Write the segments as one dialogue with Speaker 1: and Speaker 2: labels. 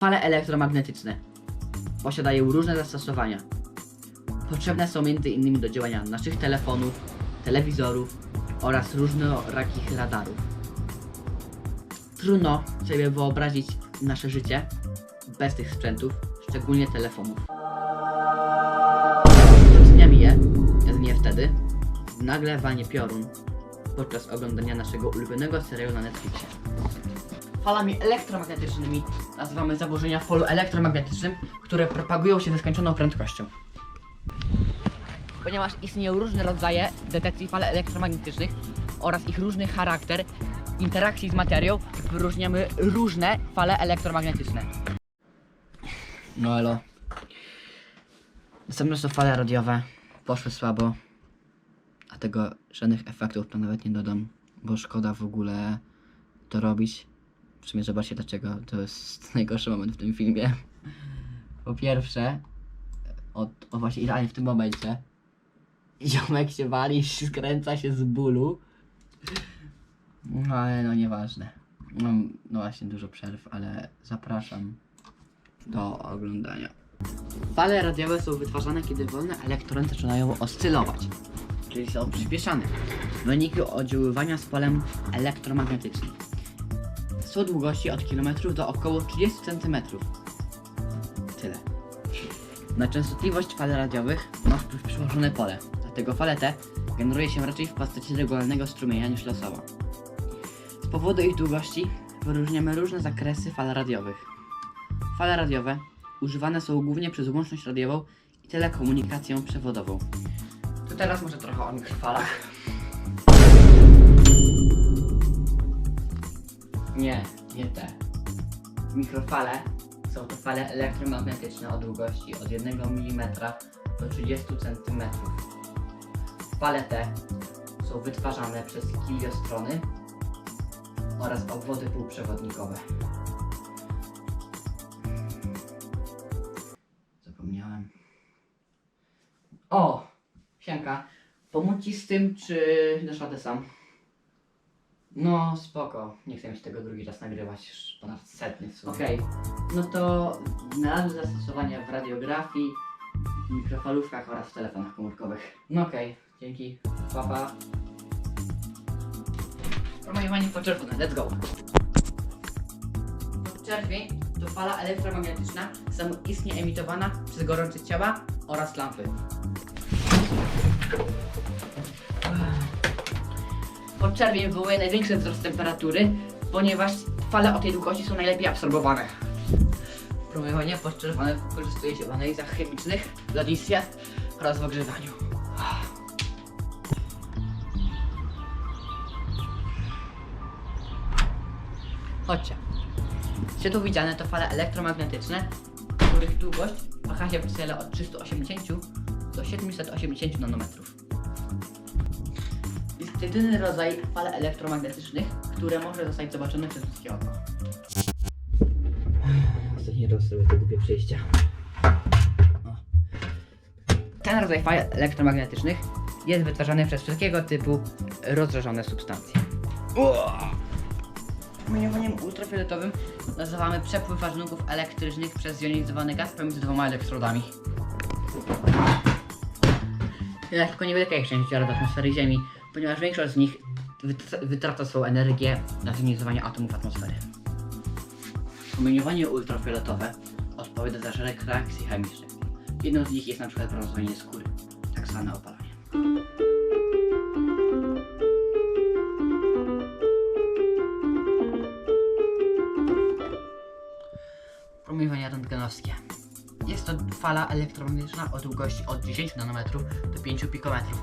Speaker 1: Fale elektromagnetyczne posiadają różne zastosowania. Potrzebne są m.in. do działania naszych telefonów, telewizorów oraz różnorakich radarów. Trudno sobie wyobrazić nasze życie bez tych sprzętów, szczególnie telefonów. Doceniam je jedynie wtedy, nagle walnie piorun podczas oglądania naszego ulubionego serialu na Netflixie. Falami elektromagnetycznymi nazywamy zaburzenia polu elektromagnetycznym, które propagują się ze skończoną prędkością. Ponieważ istnieją różne rodzaje detekcji fal elektromagnetycznych oraz ich różny charakter interakcji z materią, wyróżniamy różne fale elektromagnetyczne. No elo. Następne są fale radiowe. Poszły słabo. A tego żadnych efektów to nawet nie dodam, bo szkoda w ogóle to robić. W sumie zobaczcie dlaczego. To jest najgorszy moment w tym filmie. Po pierwsze, o, o właśnie idealnie w tym momencie, ziomek się wali, skręca się z bólu. No ale no nieważne. Mam no właśnie dużo przerw, ale zapraszam do oglądania. Fale radiowe są wytwarzane, kiedy wolne elektrony zaczynają oscylować, czyli są przyspieszane w wyniku oddziaływania z polem elektromagnetycznym. Są długości od kilometrów do około 30 cm. Tyle. Na częstotliwość fal radiowych ma wpływ przełożone pole, dlatego fale te generuje się raczej w postaci regularnego strumienia niż losowo. Z powodu ich długości wyróżniamy różne zakresy fal radiowych. Fale radiowe używane są głównie przez łączność radiową i telekomunikację przewodową. To teraz może trochę o mikrofalach. Nie, nie te. Mikrofale są to fale elektromagnetyczne o długości od 1 mm do 30 cm. Fale te są wytwarzane przez kiliostrony oraz obwody półprzewodnikowe. Zapomniałem. O! Sianka, pomóc ci z tym, czy dasz radę sam? No, spoko. Nie chcę mieć tego drugi raz nagrywać, już ponad setny w sumie. Okej, no to znalazły zastosowania w radiografii, w mikrofalówkach oraz w telefonach komórkowych. No okej, dzięki. Pa, pa. Promowanie podczerwone, let's go. Podczerwień to fala elektromagnetyczna samoistnie emitowana przez gorące ciała oraz lampy. Podczerwień wywołuje największy wzrost temperatury, ponieważ fale o tej długości są najlepiej absorbowane. Promieniowanie podczerwone wykorzystuje się w analizach chemicznych, w lotnictwie oraz w ogrzewaniu. Chodźcie. Światło widziane to fale elektromagnetyczne, których długość waha się w przedziale od 380 do 780 nanometrów. Jedyny rodzaj fal elektromagnetycznych, które może zostać zobaczone przez ludzkie oko. Ostatni raz sobie te głupie przejścia. O. Ten rodzaj fal elektromagnetycznych jest wytwarzany przez wszelkiego typu rozżarzone substancje. Promieniowaniem ultrafioletowym nazywamy przepływ ładunków elektrycznych przez zjonizowany gaz pomiędzy dwoma elektrodami. Jednak tylko niewielka ich część dociera do atmosfery Ziemi, ponieważ większość z nich wyt- wytraca swoją energię na zjonizowanie atomów atmosfery. Promieniowanie ultrafioletowe odpowiada za szereg reakcji chemicznych. Jedną z nich jest przykład brązowanie skóry, tak zwane opalanie. Promieniowanie rentgenowskie. Jest to fala elektromagnetyczna o długości od 10 nanometrów do 5 pikometrów.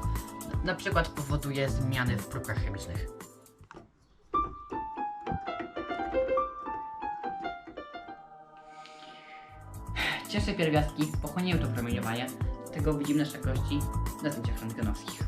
Speaker 1: Na- przykład powoduje zmiany w próbkach chemicznych. Cięższe pierwiastki pochłaniają to promieniowanie, dlatego widzimy na zdjęciach rentgenowskich.